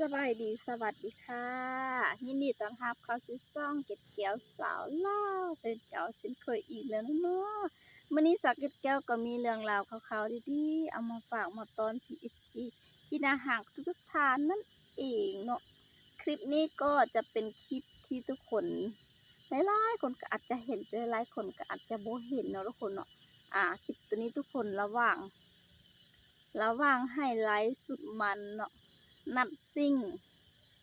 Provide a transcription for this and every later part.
สบายดีสวัสดีค่ะ ยินดีต้อนรับเข้าสู่ซ่องเก็ดแก้วสาวเล่าเส้นเก่าเส้นเคยอีกแล้วนะเนาะมื้อนี้สาวเก็ดแก้วก็มีเรื่องราวขาวๆดีๆเอามาฝากมาตอน PFC ที่นาหักทุกทานนั่นเองเนาะคลิปนี้ก็จะเป็นคลิปที่ทุกคนหลายๆคนก็อาจจะเห็นแต่หลายคนก็อาจจะโบเห็นเนาะทุกคนเนาะอ่าคลิปตัวนี้ทุกคนระว่าง ระว่างไฮไลท์สุดมันเนาะ นับซิ่ง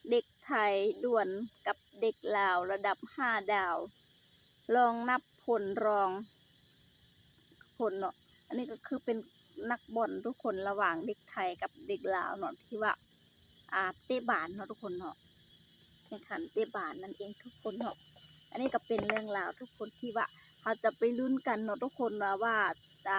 เด็กไทยด่วนกับเด็กลาวระดับห้าดาว ลองนับผลรอง ผลเนาะ อันนี้ก็คือเป็นนักบอลทุกคนระหว่างเด็กไทยกับเด็กลาวเนาะที่ว่าอ่าเตะบานเนาะทุกคนเนาะแข่งขันเตะบานนั่นเองทุกคนเนาะ อันนี้ก็เป็นเรื่องราวทุกคนที่ว่าเขาจะไปลุ้นกันเนาะทุกคนนะว่าจะ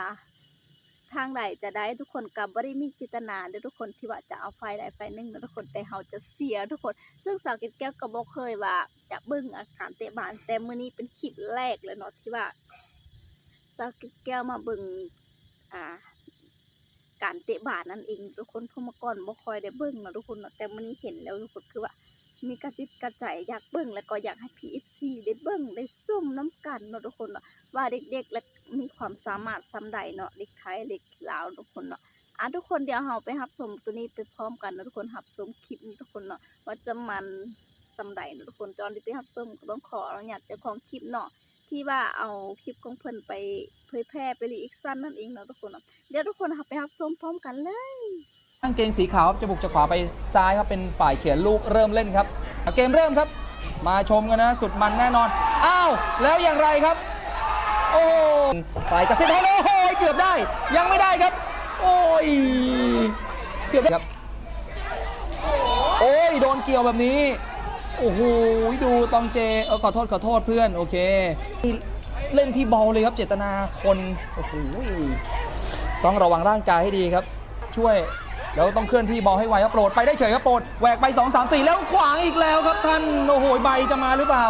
ทางใดจะได้ทุกคนกับบริมีจิตนาเด้อทุกคนที่ว่าจะเอาไฟใดไฟหนึ่งเนะทุกคนแต่เขาจะเสียทุกคน ซึ่งสาวก็ดแก้วก็บอกเคยว่าจะเบิ่งอาการเตะบานแต่มื้อนี้เป็นคลิปแรกเลยเนาะที่ว่าสาวก็ดแก้วมาเบิ่งอ่าการเตะบาสนั่นเองทุกคนเพราะเมื่อก่อนบ่คอยได้เบิ่งนาะทุกคนแต่มื้อนี้เห็นแล้วทุกคนคือว่า มีกระจิตกระใจอยากเบิ่งแล้วก็อยากให้ PFC ได้เบิ่งได้ซุ่มน้ำกันเนาะทุกคนเนาะว่าเด็กๆและมีความสามารถซำใดเนาะเด็กไทยเด็กลาวทุกคนเนาะอะทุกคนเดี๋ยวเราไปรับชมตัวนี้ไปพร้อมกันเนาะทุกคนรับชมคลิปนี้ทุกคนเนาะว่าจะมันซำใดเนาะทุกคนจอนที่ไปรับชมก็ต้องขออนุญาตเจ้าของคลิปเนาะที่ว่าเอาคลิปของเพิ่นไปเผยแพร่ไปรีแอคชั่นนั่นเองเนาะทุกคนเนาะเดี๋ยวทุกคนเราไปรับชมพร้อมกันเลย กางเกงสีขาวจะบุกจะขวาไปซ้ายครับเป็นฝ่ายเขียนลูกเริ่มเล่นครับเกมเริ่มครับ มาชมกันนะ สุดมันแน่นอน อ้าว แล้วอย่างไรครับ โอ้ฝ่ายกระซิบให้เลโอ้เกือบได้ ยังไม่ได้ครับ โอ้ย เกือบได้ครับ โอ้ย โดนเกี่ยวแบบนี้ โอ้โห ดูตองเจ เออขอโทษขอโทษเพื่อน โอเค เล่นที่บอลเลยครับ เจตนาคน โอ้โห ต้องระวังร่างกายให้ดีครับ ช่วย แล้วต้องเคลื่อนที่บอลให้ไวครับโปรดไปได้เฉยครับโปรดแหวกไป2 3 4 แล้วขวางอีกแล้วครับท่านโอ้โหใบจะมาหรือเปล่า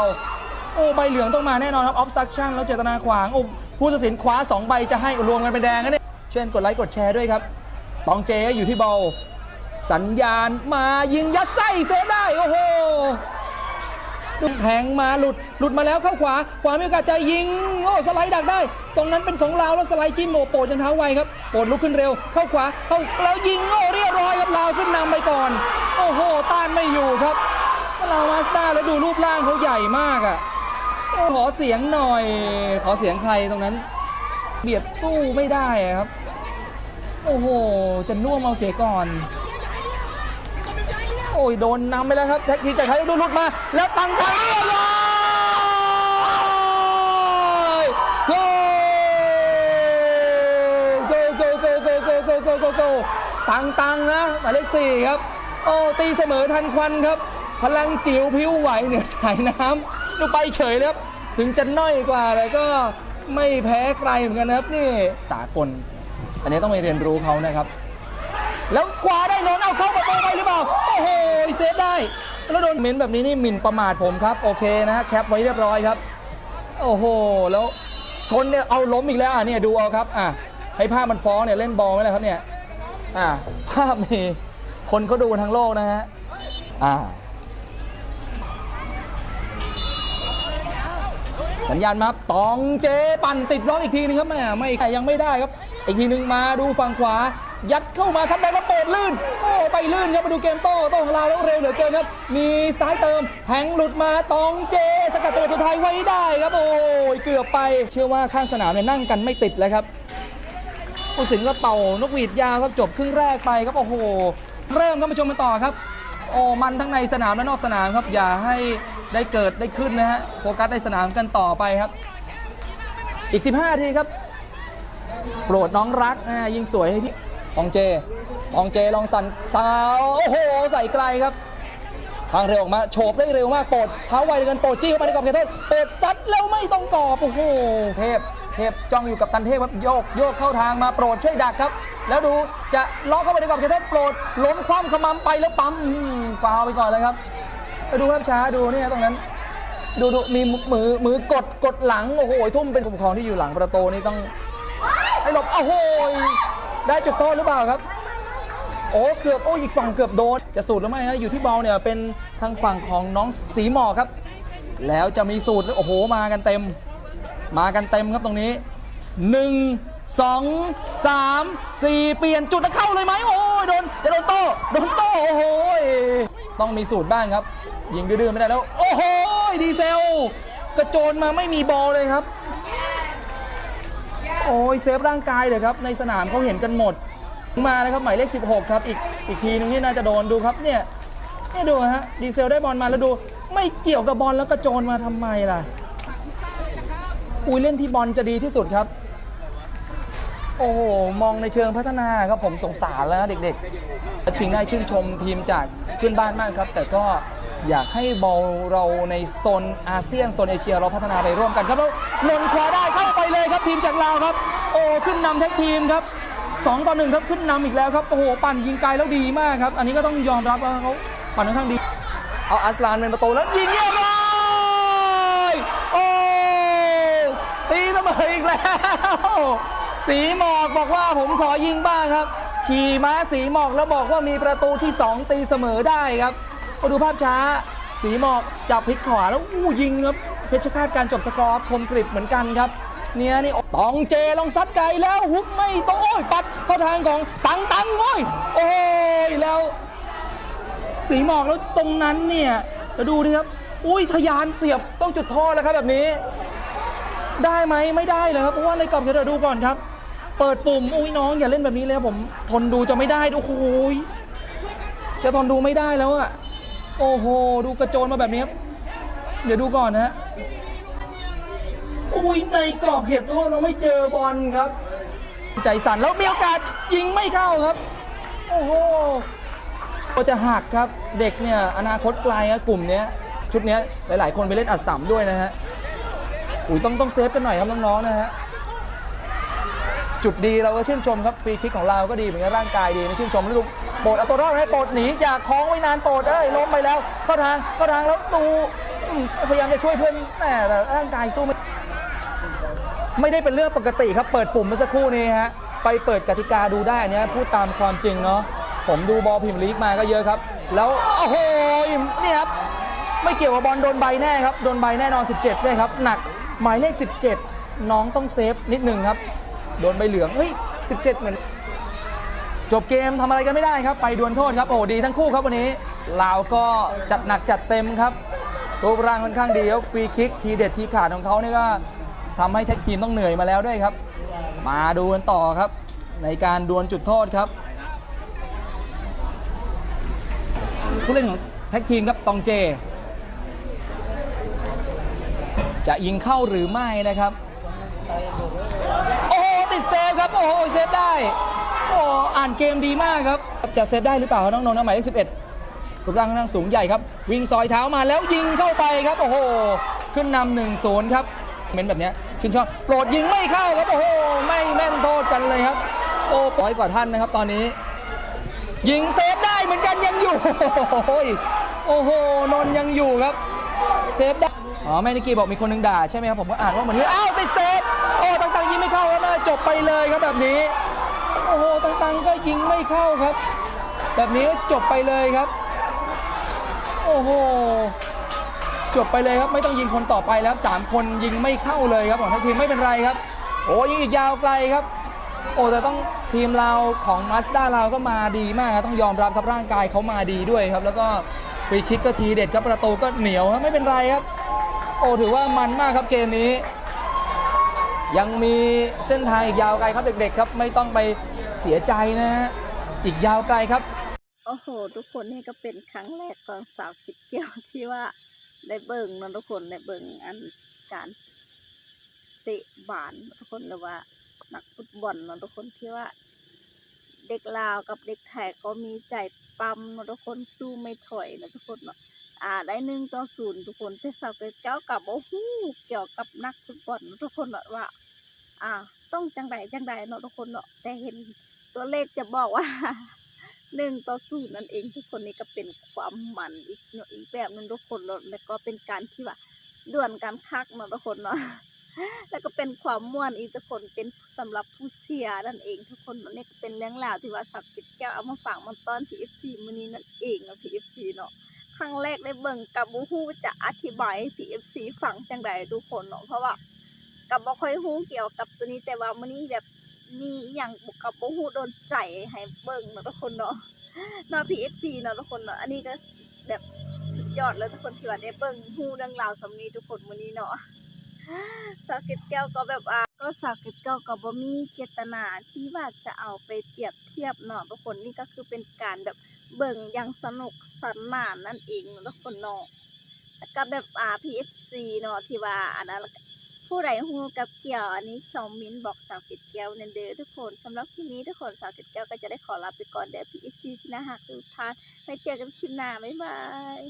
โอ้ใบเหลืองต้องมาแน่นอนครับออฟซักชั่นแล้วเจตนาขวางโอ้ผู้ตัดสินคว้า 2 ใบจะให้รวมกันเป็นแดงนะเนี่ยเช่นกดไลค์กดแชร์ด้วยครับตองเจอยู่ที่บอลสัญญาณมายิงยัดไส้เซฟได้โอ้โห แทงมาหลุดหลุดมาแล้วเข้าขวา ขวามีโอกาสจะยิงโอ้สไลด์ดักได้ ตรงนั้นเป็นของลาวแล้วสไลด์จิ้มโอโปดจนเท้าไวครับโปดลุกขึ้นเร็ว เข้าขวาเข้าแล้วยิงโอ้เรียบร้อยครับลาวขึ้นนำไปก่อน โอ้โหต้านไม่อยู่ครับลาวมาสตาร์แล้วดูรูปร่างเขาใหญ่มากอะขอเสียงหน่อย ขอเสียงใครตรงนั้น เบียดตู้ไม่ได้ครับ โอ้โหจะน่วมเอาเสียก่อน อ้ยโดนนำไปแล้วครับแท็กทีจากไทยดูหลุดมา แล้วตั้งไปเรียบร้อยโกโกโกโกโกโกโกโกโกโกตังตังนะหมายเลขสี่ครับ โอ้ตีเสมอทันควันครับ พลังจิ๋วพิ้วไหวเหนือสายน้ำดูไปเฉยเลยครับ ถึงจะน้อยกว่าแต่ก็ไม่แพ้ใครเหมือนกันครับนี่ตากลอันนี้ต้องไปเรียนรู้เขานะครับ แล้วขวาได้นนเอาเข้าประตูไปหรือเปล่า โอ้โหเซฟได้ แล้วโดนเม้นแบบนี้นี่หมิ่นประมาทผมครับ โอเคนะฮะแคปไว้เรียบร้อยครับ โอ้โห แล้วชนเนี่ยเอาล้มอีกแล้วอะเนี่ยดูเอาครับอะให้ภาพมันฟ้องเนี่ยเล่นบอลไหมล่ะครับเนี่ยอะภาพมีคนเขาดูทั้งโลกนะฮะอ่าสัญญาณมารับตองเจปั่นติดล็อกอีกทีนึงครับแม่ไม่ยังไม่ได้ครับ อีกทีนึงมาดูฝั่งขวา ยัดเข้ามาครับแบงค์แล้วเปิดลื่น โอ้ไปลื่นครับมาดูเกมโต้โต้ของเราแล้วเร็วเหลือเกินครับ มีซ้ายเติมแทงหลุดมาตองเจ สกัดตัวสุดท้ายไว้ได้ครับโอ้ยเกือบไป เชื่อว่าข้างสนามเนี่ยนั่งกันไม่ติดเลยครับผู้สินก็เป่านกหวีดยาวครับจบครึ่งแรกไปครับโอ้โห เริ่มครับมาชมกันต่อครับ โอ้มันทั้งในสนามและนอกสนามครับ อย่าให้ได้เกิดได้ขึ้นนะฮะโฟกัสในสนามกันต่อไปครับ อีก 15นาทีครับ โปรดน้องรักอ่ายิงสวยให้พี่ ปองเจปองเจลองสั่นสาว โอ้โห ใส่ไกลครับ ทางเร็วออกมาโฉบได้เร็วมากโปรดเท้าไวเหลือเกินโปรดจี้เข้ามาในกรอบเขตโทษโปรดซัดแล้วไม่ต้องกรอบโอ้โห เทพ เทพจ้องอยู่กับตันเทพครับโยกโยกเข้าทางมาโปรดช่วยดักครับ แล้วดูจะล็อกเข้าไปในกรอบเขตโทษโปรดล้มคว่ำขมำไปแล้วปั๊มฟาวไปก่อนเลยครับดูภาพช้าดูเนี่ยตรงนั้นดูดูมีมือมือกดกดหลัง โอ้โห ทุ่มเป็นผู้ปกครองที่อยู่หลังประตูนี่ต้องให้หลบโอ้โห ได้จุดโทษหรือเปล่าครับ โอ้เกือบโอ้อีกฝั่งเกือบโดน จะสูตรหรือไม่ฮะอยู่ที่บอลเนี่ยเป็นทางฝั่งของน้องสีหมอกครับ แล้วจะมีสูตรโอ้โหมากันเต็ม มากันเต็มครับตรงนี้1 2 3 4เปลี่ยนจุดแล้วเข้าเลยไหมโอ้ยโดนจะโดนโต้โดนโต้โอ้โหต้องมีสูตรบ้างครับ ยิงดื้อๆไม่ได้แล้ว โอ้โหดีเซลกระโจนมาไม่มีบอลเลยครับ โอ้ยเซฟร่างกายเลยครับในสนามเขาเห็นกันหมด มาเลยครับหมายเลข 16 ครับ อีกอีกทีนึงที่น่าจะโดนดูครับเนี่ยเนี่ยดูฮะดีเซลได้บอลมาแล้วดู ไม่เกี่ยวกับบอลแล้วกระโจนมาทำไมล่ะอุ้ยเล่นที่บอลจะดีที่สุดครับ โอ้โหมองในเชิงพัฒนาครับผมสงสารแล้วเด็กๆชิงได้ชื่นชมทีมจากเพื่อนบ้านมากครับ แต่ก็ อยากให้บอลเราในโซนอาเซียนโซนเอเชียเราพัฒนาไปร่วมกันครับแล้วนนคว้าได้เข้าไปเลยครับทีมจากลาวครับ โอ้ขึ้นนำแท็กทีมครับ2ต่อ1ครับขึ้นนำอีกแล้วครับโอ้โหปั่นยิงไกลแล้วดีมากครับ อันนี้ก็ต้องยอมรับว่าเขาปั่นค่อนข้างดี เอาอัสลานเป็นประตูแล้วยิงเรียบร้อยโอ้ตีเสมออีกแล้ว สีหมอกบอกว่าผมขอยิงบ้างครับ ขี่ม้าสีหมอกแล้วบอกว่ามีประตูที่ 2 ตีเสมอได้ครับ มาดูภาพช้า สีหมอกจับพลิกขวาแล้วอู้ยิงครับเพชรฆาตการจบสกอร์คมกริบเหมือนกันครับ เนี่ยนี่ตองเจลองซัดไกลแล้วฮุกไม่ต้องโอ้ยปัดเข้าทางของตังตังโอ้ยโอ้ยแล้ว สีหมอกแล้วตรงนั้นเนี่ยแล้วดูดิครับอุ้ยทะยานเสียบต้องจุดโทษแล้วครับแบบนี้ ได้ไหมไม่ได้เลยครับเพราะว่าในกรอบเดี๋ยวดูก่อนครับ เปิดปุ่มอุ้ยน้องอย่าเล่นแบบนี้เลยครับผมทนดูจะไม่ได้โอ้โหยจะทนดูไม่ได้แล้วอะ โอ้โห ดูกระโจนมาแบบนี้ครับ เดี๋ยวดูก่อนนะฮะอุ้ยในกรอบเขตโทษเราไม่เจอบอลครับ ใจสั่นแล้วมีโอกาสยิงไม่เข้าครับ โอ้โหก็จะหักครับเด็กเนี่ยอนาคตไกลครับกลุ่มเนี้ยชุดเนี้ยหลาย ๆ คนไปเล่นอัดสัมด้วยนะฮะอุ้ยต้องต้องเซฟกันหน่อยครับน้องๆนะฮะ จุดดีเราก็ชื่นชมครับฟรีคิกของเราก็ดีเหมือนกันร่างกายดีนะชื่นชมแล้วโปรดเอาตัวรอดให้โปรดหนีอย่าคล้องไว้นานโปรดเอ้ยล้มไปแล้วเข้าทางเข้าทางแล้วดูพยายามจะช่วยเพื่อนแต่ร่างกายสู้ไม่ไม่ได้เป็นเรื่องปกติครับเปิดปุ่มเมื่อสักครู่นี้ฮะไปเปิดกติกาดูได้อันเนี้ยพูดตามความจริงเนาะผมดูบอลพรีเมียร์ลีกมาก็เยอะครับ แล้วโอ้โหนี่ครับไม่เกี่ยวกับบอลโดนใบแน่ครับโดนใบแน่นอน 17ด้วยครับหนักหมายเลข 17 น้องต้องเซฟนิดหนึ่งครับ โดนใบเหลืองเฮ้ย 17 เหมือน จบเกมทำอะไรกันไม่ได้ครับ ไปดวลโทษครับ โอ้ดีทั้งคู่ครับวันนี้ลาวก็จัดหนักจัดเต็มครับรูปร่างค่อนข้างดีครับฟรีคิกทีเด็ดทีขาดของเขาเนี่ก็ทำให้แท็กทีมต้องเหนื่อยมาแล้วด้วยครับ มาดูกันต่อครับ ในการดวลจุดโทษครับผู้เล่นของแท็กทีมครับตองเจ จะยิงเข้าหรือไม่นะครับ ติดเซฟครับ โอ้โหเซฟได้ โอ้อ่านเกมดีมากครับ จะเซฟได้หรือเปล่าน้องนนท์หมายเลข11รูปร่างค่อนข้างสูงใหญ่ครับ วิ่งซอยเท้ามาแล้วยิงเข้าไปครับ โอ้โห ขึ้นนำหนึ่งศูนย์ครับเมนแบบนี้ชื่นชอบโปรดยิงไม่เข้าครับ โอ้โห ไม่แม่นโทษกันเลยครับ โอ้ปล่อยกว่าท่านนะครับ ตอนนี้ ยิงเซฟได้เหมือนกันยังอยู่ โอ้ยโอ้โห นนยังอยู่ครับ เซฟได้ อ๋อแม่นิกกี้บอกมีคนหนึงด่าใช่ไหมครับ ผมก็อ่านว่าเหมือนนี้อ้าวติดเซฟ โอ้ต่างๆยิงไม่เข้าครับนะจบไปเลยครับแบบนี้ โอ้โหต่างๆก็ยิงไม่เข้าครับ แบบนี้จบไปเลยครับ โอ้โหจบไปเลยครับไม่ต้องยิงคนต่อไปแล้วครับสามคนยิงไม่เข้าเลยครับของทั้งทีมไม่เป็นไรครับ โอ้ยิงอีกยาวไกลครับ โอ้แต่ต้องทีมเราของมาสด้าเราก็มาดีมากครับต้องยอมรับครับร่างกายเขามาดีด้วยครับ แล้วก็ฟรีคิกก็ทีเด็ดครับประตูก็เหนียวครับไม่เป็นไรครับ โอ้ถือว่ามันมากครับเกมนี้ ยังมีเส้นทางอีกยาวไกลครับเด็ก ๆ ครับ ไม่ต้องไปเสียใจนะฮะอีกยาวไกลครับ โอ้โห ทุกคนนี่ก็เป็นครั้งแรกของสาวคิดเกี่ยวที่ว่าได้เบิ่งนะทุกคนได้เบิ่งอันการเตะบานทุกคนหรือว่านักฟุตบอลนะทุกคนที่ว่า เด็กลาวกับเด็กไทยก็มีใจปั๊มนะทุกคนสู้ไม่ถอยนะทุกคนเนาะอ่าได้หนึ่งต่อศูนย์ทุกคนแต่สาวเกิดเก้ากับโอ้โหเกี่ยวกับนักฟุตบอลเนทุกคนเนาะว่า อ่า ต้องจังใดจังใดเนาะทุกคนเนาะแต่เห็นตัวเลขจะบอกว่าหนึ่งต่อศูนย์นั่นเองทุกคนนี่ก็เป็นความมันอีกเนาะอีกแบบนึงทุกคนเนาะแล้วก็เป็นการที่ว่าด่วนการคักเนาะทุกคนเนาะแล้วก็เป็นความม่วนอีกทุกคนเป็นสำหรับผู้เชียร์นั่นเองทุกคนมันนี่ก็เป็นเรื่องราวที่ว่าสับกิจแก้วเอามาฝากมันตอน PFC มื้อนี้นั่นเองเนาะ PFC เนาะครั้งแรกได้เบิ่งกับบ่ฮู้จะอธิบายให้ PFC ฟังจังไดทุกคนเนาะเพราะว่า กับบ่ค่อยฮู้เกี่ยวกับตัวนี้แต่ว่ามื้อนี้แบบมีอย่างบ่กับบ่ฮู้โดนใจให้เบิ่งเนาะทุกคนเนาะเนาะ PFC เนาะทุกคนเนาะอันนี้ก็แบบสุดยอดเลยทุกคนที่ว่าได้เบิ่งฮู้เรื่องราวสำนี้ทุกคนมื้อนี้เนาะสาวเก็ดแก้วก็แบบว่าก็สาวเก็ดแก้วก็บ่มีเจตนาที่ว่าจะเอาไปเปรียบเทียบเนาะทุกคนนี่ก็คือเป็นการแบบเบิ่งอย่างสนุกสนานนั่นเองเนาะทุกคนเนาะแล้วก็แบบอ่า PFC เนาะที่ว่าอันนั้น ผู้ใดฮู้กับเกี่ยวอันนี้สองมินบอกสาวติดแก้วนั่นเดอทุกคนสำหรับคลิปนี้ทุกคนสาวติดแก้วก็จะได้ขอลาไปก่อนเด้อ PFC ที่น่าฮักทุกท่านไปเจอกันคลิปหน้าบ๊ายบาย